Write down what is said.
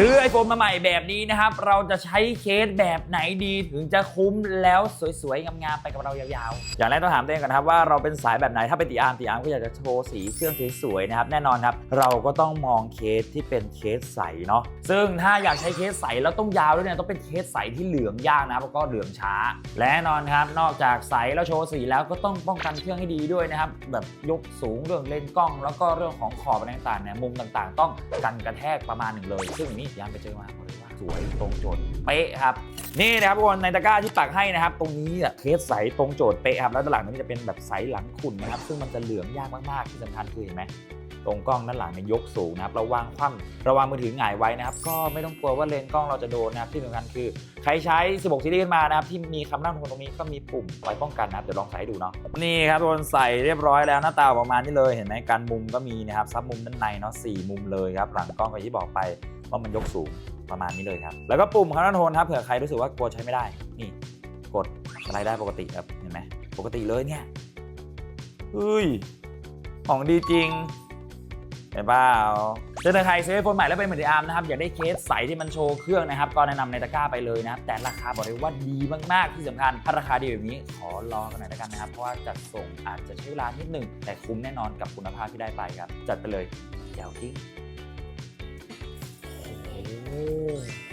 ซื้อ iPhone มาใหม่แบบนี้นะครับ เราจะใช้เคสแบบไหนดีถึงจะคุ้มแล้วสวยๆ งามๆ ไปกับเรายาวๆ อย่างแรกต้องถามตัวเองก่อนนะครับว่าเราเป็นสายแบบไหน ถ้าเป็นตีอาร์มตีอาร์มก็อยากจะโชว์สีเครื่องสวยๆ นะครับ แน่นอนครับ เราก็ต้องมองเคสที่เป็นเคสใสเนาะ ซึ่งถ้าอยากใช้เคสใสแล้วต้องยาวด้วยเนี่ยต้องเป็นเคสใสที่เหลืองยากนะครับแล้วก็เหลืองช้า และแน่นอนครับ นอกจากใสแล้วโชว์สีแล้วก็ต้องป้องกันเครื่องให้ดีด้วยนะครับ แบบยกสูงเรื่องเลนส์กล้อง แล้วก็เรื่องของขอบอะไรต่างๆเนี่ยมุมต่างๆ ต้องกันกระแทกประมาณหนึ่งเลย ซึ่งนี่ยามไปเจอมาบอกเลยว่าสวยตรงโจทย์เป๊ะครับ นี่นะครับทุกคนในตะกร้าที่ปักให้นะครับ ตรงนี้อะเคสใสตรงโจทย์เป๊ะครับแล้วด้านหลังนี้จะเป็นแบบใสหลังขุ่นนะครับ ซึ่งมันจะเหลืองยากมากๆที่สำคัญคือเห็นไหมตรงกล้องด้านหลังเนี่ยยกสูงนะครับระวังคว่ำระวังมือถือหงายไว้นะครับ ก็ไม่ต้องกลัวว่าเลนส์กล้องเราจะโดนนะครับที่สำคัญคือ ใครใช้ 16 ซีรีส์ขึ้นมานะครับ ที่มีคำนั่งตรงนี้ก็มีปุ่มไว้ป้องกันนะครับ เดี๋ยวลองใส่ดูเนาะนี่ครับโดนใส่เรียบร้อยแล้วหน้าตาประมาณนี้เลยเห็นไหมการมุมก็มีนะครับซับมุมด้านในเนาะสี่มุมเลยครับหลังกล้องก็อย่างที่บอกไป ว่ามันยกสูงประมาณนี้เลยครับ แล้วก็ปุ่มคำนั่งโทนครับเผื่อใครรู้สึกว่ากลัวใช้ไม่ได้ นี่กดสไลด์ได้ปกติครับเห็นไหมปกติเลยเนี่ยเฮ้ยของดีจริงเห็นเปล่าถ้าใครซื้อโฟนใหม่แล้วเป็นเหมือนอาร์มนะครับอยากได้เคสใสที่มันโชว์เครื่องนะครับ ก็แนะนำในตะกร้าไปเลยนะครับ แต่ราคาบอกเลยว่าดีมาก ๆ ที่สำคัญถ้าราคาดีแบบนี้ขอรอกันหน่อยล้วกันนะครับ เพราะว่าจัดส่งอาจจะใช้เวลานิดหนึ่งแต่คุ้มแน่นอนกับคุณภาพที่ได้ไปครับ จัดไปเลยแจ๋วจริง โอ้โห